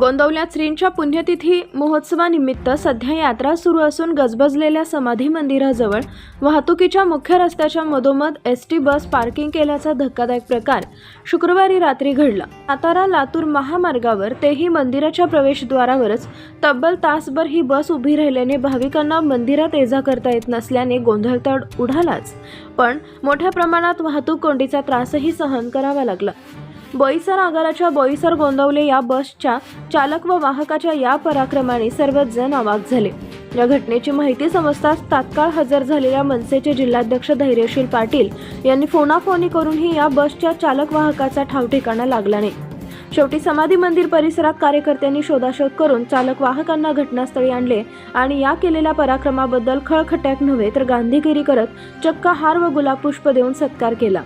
गोंदवल्यात श्रींच्या पुण्यतिथी महोत्सवानिमित्त सध्या यात्रा सुरू असून गजबजलेल्या समाधी मंदिराजवळ वाहतुकीच्या मुख्य रस्त्याच्या मधोमध एस टी बस पार्किंग केल्याचा धक्कादायक प्रकार शुक्रवारी रात्री घडला. सातारा लातूर महामार्गावर तेही मंदिराच्या प्रवेशद्वारावरच तब्बल तासभर ही बस उभी राहिल्याने भाविकांना मंदिरात ये जा करता येत नसल्याने गोंधळतड उडालाच. पण मोठ्या प्रमाणात वाहतूक कोंडीचा त्रासही सहन करावा लागला. बोईसर आगाराच्या बोईसर गोंदवले या बसच्या चालक व वाहकाच्या या पराक्रमाने सर्वच जण अवाक झाले. या घटनेची माहिती समजताच तात्काळ हजर झालेल्या मनसेचे जिल्हाध्यक्ष धैर्यशील पाटील यांनी फोनाफोनी करूनही या बसच्या चालक वाहकाचा ठावठिकाणा लागला नाही. शेवटी समाधी मंदिर परिसरात कार्यकर्त्यांनी शोधाशोध करून चालक वाहकांना घटनास्थळी आणले आणि या केलेल्या पराक्रमाबद्दल खळखट्याक नव्हे तर गांधीगिरी करत चक्क हार व गुलाब पुष्प देऊन सत्कार केला.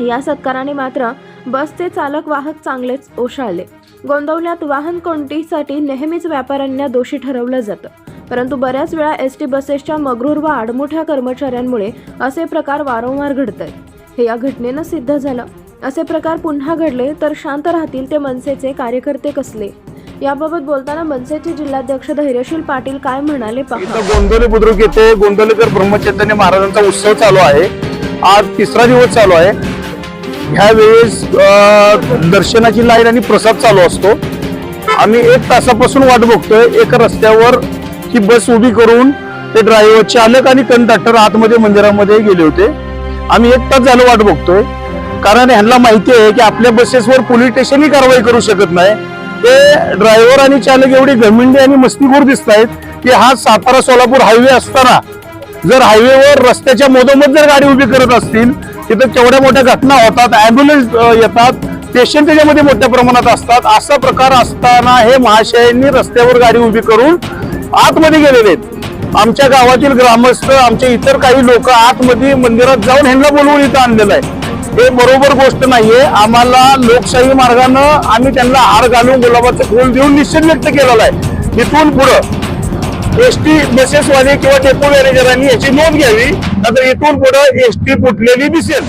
या सत्काराने मात्र बसचे चालक वाहक चांगलेच ओशाळले. गोंदवल्यात वाहन कोणतीसाठी नेहमीच व्यापाऱ्यांना दोषी ठरवलं जातं. परंतु बऱ्याच वेळा एस टी बसेसच्या मगरूर व आडमोठ्या कर्मचाऱ्यांमुळे असे प्रकार वारंवार घडत आहेत हे या घटनेनं सिद्ध झालं. असे प्रकार पुन्हा घडले तर शांत राहतील ते मनसेचे कार्यकर्ते कसले? याबाबत बोलताना मनसेचे जिल्हाध्यक्ष धैर्यशील पाटील काय म्हणाले पहा. बुद्रुक येथे गोंदवलेकर ब्रह्मचैतन्य महाराजांचा उत्सव चालू आहे. आज तिसरा दिवस चालू आहे. ह्यावेळेस दर्शनाची लाईन आणि प्रसाद चालू असतो. आम्ही एक तासापासून वाट बघतोय एका रस्त्यावर ही बस उभी करून ते ड्रायव्हर चालक आणि कंडक्टर आतमध्ये मंदिरामध्ये गेले होते. आम्ही एक तास झालं वाट बघतोय. कारण ह्यांना माहिती आहे की आपल्या बसेसवर पोलीस स्टेशनही कारवाई करू शकत नाही. ते ड्रायव्हर आणि चालक एवढे घमिंडी आणि मस्तीखोर दिसत आहेत की हा सातारा सोलापूर हायवे असताना जर हायवेवर रस्त्याच्या मधोमध जर गाडी उभी करत असतील तिथं केवढ्या मोठ्या घटना होतात अँब्युलन्स येतात पेशंट त्याच्यामध्ये मोठ्या प्रमाणात असतात. असा प्रकार असताना हे महाशयांनी रस्त्यावर गाडी उभी करून आतमध्ये गेलेले आहेत. आमच्या गावातील ग्रामस्थ आमचे इतर काही लोक आतमध्ये मंदिरात जाऊन ह्यांना बोलवून इथं आणलेलं आहे. हे बरोबर गोष्ट नाहीये. आम्हाला लोकशाही मार्गानं आम्ही त्यांना हार घालून गुलाबाचं फूल देऊन निश्चित व्यक्त केलेला आहे. इथून पुढं एस टी बसेसवाले किंवा डेपो मॅनेजरांनी याची नोंद घ्यावी. नाहीतर इथून पुढे एस टी फुटलेली दिसेल